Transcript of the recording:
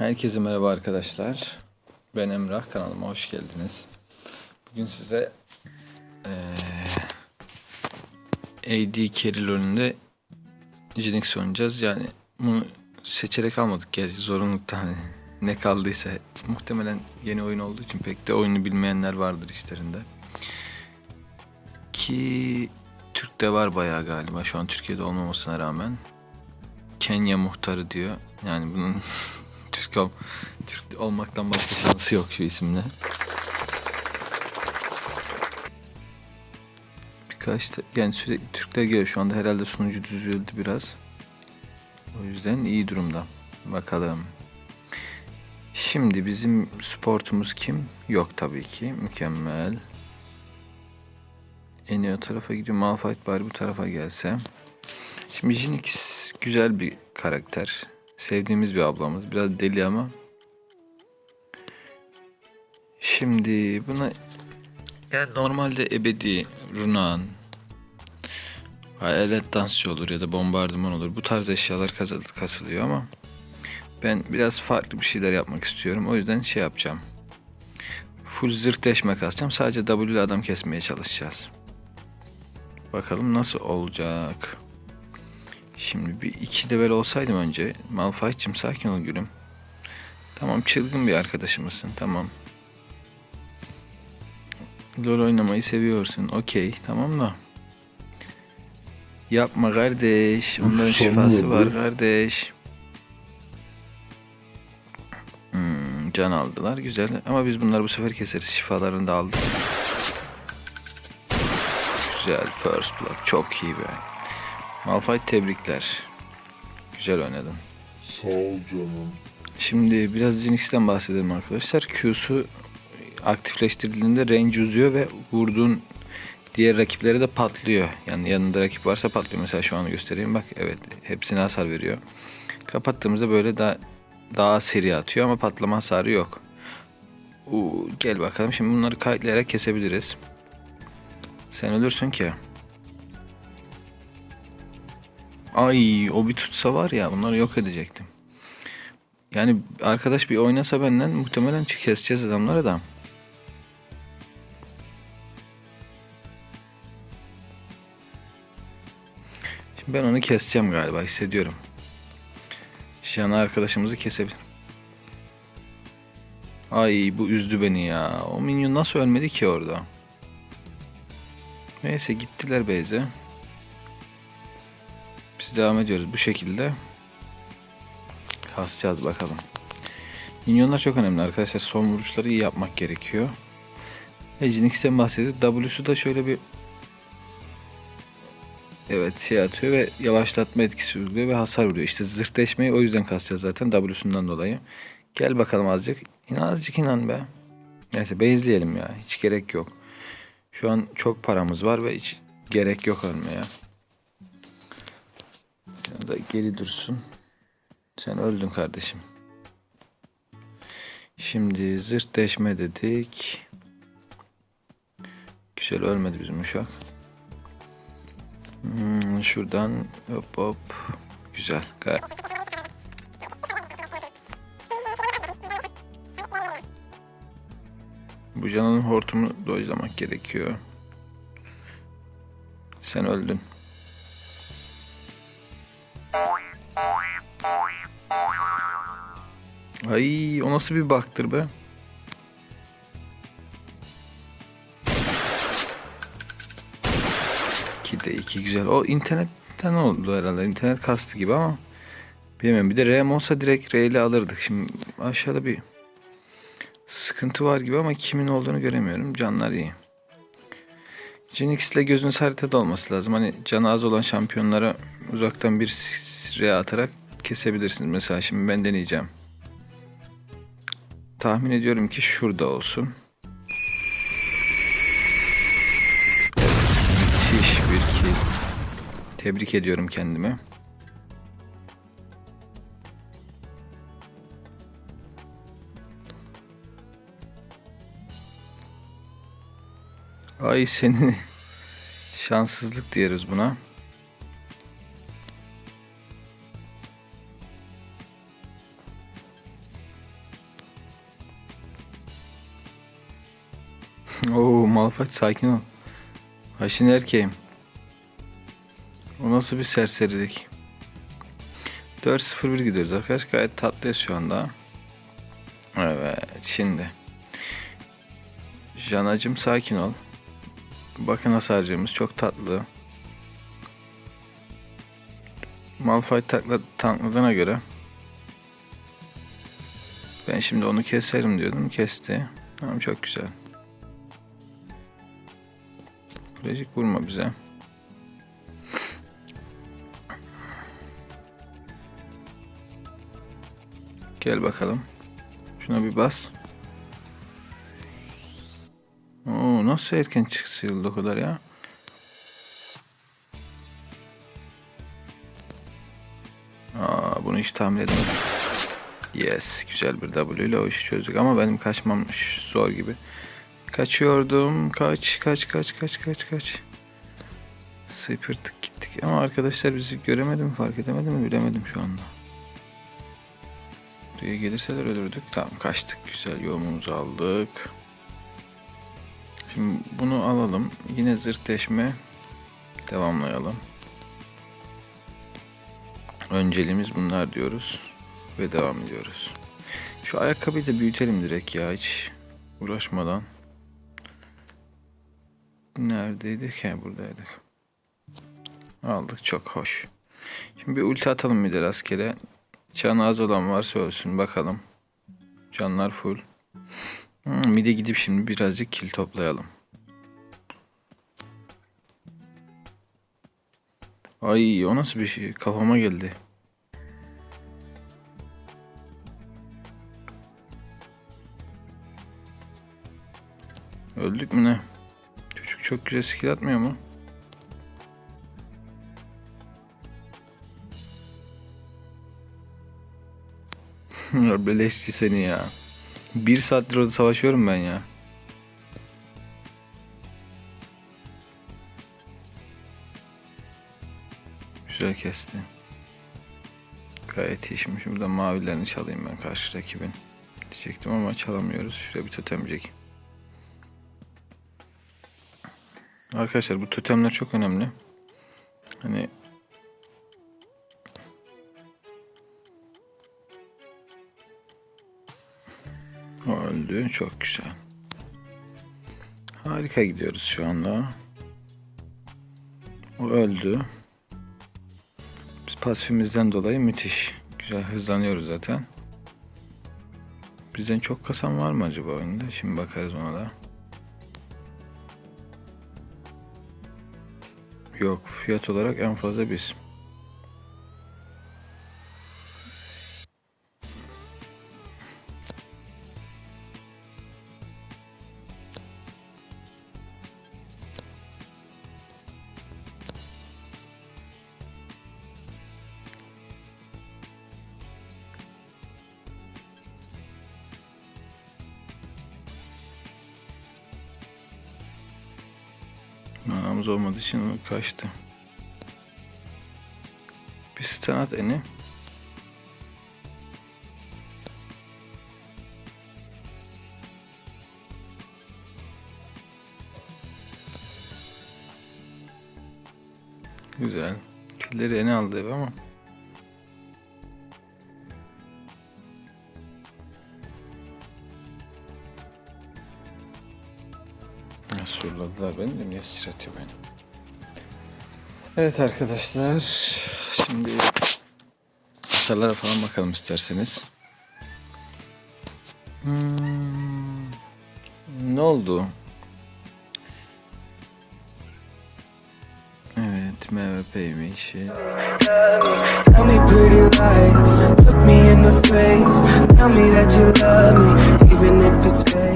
Herkese merhaba arkadaşlar. Ben Emrah. Kanalıma hoş geldiniz. Bugün size eee AD Carry LoL'ünde Jinx oynayacağız. Yani bunu seçerek almadık gerçi zorunlulukta hani ne kaldıysa muhtemelen yeni oyun olduğu için pek de oyunu bilmeyenler vardır işlerinde. Ki Türk'te var bayağı galiba şu an Türkiye'de olmamasına rağmen. Kenya muhtarı diyor. Yani bunun Türk, ol, Türk olmaktan başka şansı yok şu isimle. Birkaç da, yani sürekli Türkler geliyor şu anda herhalde sunucu düzüldü biraz. O yüzden iyi durumda. Bakalım. Şimdi bizim sportumuz kim? Yok tabii ki. Mükemmel. En iyi o tarafa gidiyor. Malphite bari bu tarafa gelse. Şimdi Jinx güzel bir karakter. Sevdiğimiz bir ablamız. Biraz deli ama. Şimdi buna yani normalde ebedi, runan, hayalet dansçı olur ya da bombardıman olur. Bu tarz eşyalar kasılıyor ama ben biraz farklı bir şeyler yapmak istiyorum. O yüzden şey yapacağım. Full zırt deşme kasacağım. Sadece W ile adam kesmeye çalışacağız. Bakalım nasıl olacak. Şimdi bir iki level olsaydım önce. Malphite'cim sakin ol gülüm. Tamam çılgın bir arkadaşımızsın. Tamam. LoL oynamayı seviyorsun. Okey tamam da. Yapma kardeş. Onların şifası var kardeş. Can aldılar. Güzel. Ama biz bunları bu sefer keseriz. Şifalarını da aldık. Güzel. First blood. Çok iyi be. Malphite tebrikler. Güzel oynadın. Sağ ol canım. Şimdi biraz Zinx'ten bahsedelim arkadaşlar. Q'su aktifleştirildiğinde range uzuyor ve vurduğun diğer rakipleri de patlıyor. Yani yanında rakip varsa patlıyor. Mesela şu an göstereyim bak evet hepsine hasar veriyor. Kapattığımızda böyle daha daha seri atıyor ama patlama hasarı yok. Uu, gel bakalım şimdi bunları kayıtlayarak kesebiliriz. Sen ölürsün ki. Ay o bir tutsa var ya bunları yok edecektim. Yani arkadaş bir oynasa benden muhtemelen keseceğiz adamları da. Şimdi ben onu keseceğim galiba hissediyorum. Jana arkadaşımızı kesebilir. Ay bu üzdü beni ya. O minyon nasıl ölmedi ki orada? Neyse gittiler Beyze. Biz devam ediyoruz bu şekilde. Kasacağız bakalım. Minyonlar çok önemli arkadaşlar. Son vuruşları iyi yapmak gerekiyor. Ve Jinx'ten bahsediyoruz. W'su da şöyle bir Evet şey atıyor ve yavaşlatma etkisi uyguluyor ve hasar vuruyor. İşte zırhleşmeyi o yüzden kasacağız zaten W'sundan dolayı. Gel bakalım azıcık. İnan azıcık inan be. Neyse bezleyelim ya. Hiç gerek yok. Şu an çok paramız var ve hiç gerek yok ölmeye. Ya da geri dursun. Sen öldün kardeşim. Şimdi zırt deşme dedik. Güzel ölmedi bizim uşak. Hmm, şuradan hop hop. Güzel. Gayet. Bu canının hortumu dojlamak gerekiyor. Sen öldün. Ay o nasıl bir baktır be? De iki güzel. O internetten oldu herhalde. İnternet kastı gibi ama bilmiyorum. Bir de RAM olsa direkt R ile alırdık. Şimdi aşağıda bir sıkıntı var gibi ama kimin olduğunu göremiyorum. Canlar iyi. Jinx ile gözünüz haritada olması lazım. Hani canı az olan şampiyonlara uzaktan bir R atarak kesebilirsiniz. Mesela şimdi ben deneyeceğim. Tahmin ediyorum ki şurada olsun. Tebrik ediyorum kendimi. Ay seni şanssızlık diyoruz buna. Oo Malphite sakin ol. Haşin erkeğim. Nasıl bir serserilik. 4-0-1 gidiyoruz arkadaş. Gayet tatlıyız şu anda. Evet şimdi. Janacım sakin ol. Bakın hasarcığımız çok tatlı. Malphite takla, tankladığına göre ben şimdi onu keserim diyordum. Kesti. Tamam çok güzel. Kulecik vurma bize. Gel bakalım. Şuna bir bas. Oo, nasıl erken çıksın o kadar ya? Aa, bunu hiç tahmin edemedim. Yes, güzel bir W ile o işi çözdük ama benim kaçmam zor gibi. Kaçıyordum. Kaç, kaç, kaç, kaç, kaç, kaç. Sıpırtık gittik ama arkadaşlar bizi göremedi mi, fark edemedi mi bilemedim şu anda. Buraya gelirseler ölürdük. Tamam kaçtık. Güzel yoğumumuzu aldık. Şimdi bunu alalım. Yine zırt deşme devamlayalım. Önceliğimiz bunlar diyoruz. Ve devam ediyoruz. Şu ayakkabıyı da büyütelim direkt ya hiç uğraşmadan. Neredeydik? He buradaydık. Aldık çok hoş. Şimdi bir ulti atalım bir de rastgele. Canı az olan varsa ölsün bakalım. Canlar full. Hmm, bir de gidip şimdi birazcık kill toplayalım. Ay o nasıl bir şey kafama geldi. Öldük mü ne? Çocuk çok güzel skill atmıyor mu? Beleşçi seni ya. Bir saattir orada savaşıyorum ben ya. Güzel kesti. Gayet iyi. Şimdi şuradan mavilerini çalayım ben karşı rakibin. Diyecektim ama çalamıyoruz. Şuraya bir totemcik. Arkadaşlar bu totemler çok önemli. Hani Öldü. Çok güzel. Harika gidiyoruz şu anda. O öldü. Biz pasifimizden dolayı müthiş. Güzel hızlanıyoruz zaten. Bizden çok kasan var mı acaba oyunda? Şimdi bakarız ona da. Yok. Fiyat olarak en fazla biz. Manamız olmadığı için kaçtı. Bir stun at eni. Güzel. Killeri eni aldı ama. Surladılar beni de niye sıçratıyor beni? Evet arkadaşlar. Şimdi hasarlara falan bakalım isterseniz. Hmm, ne oldu? Evet MVP'ymiş. Tell me pretty lies, look me in the face. Tell me that you love me, even if it's fake.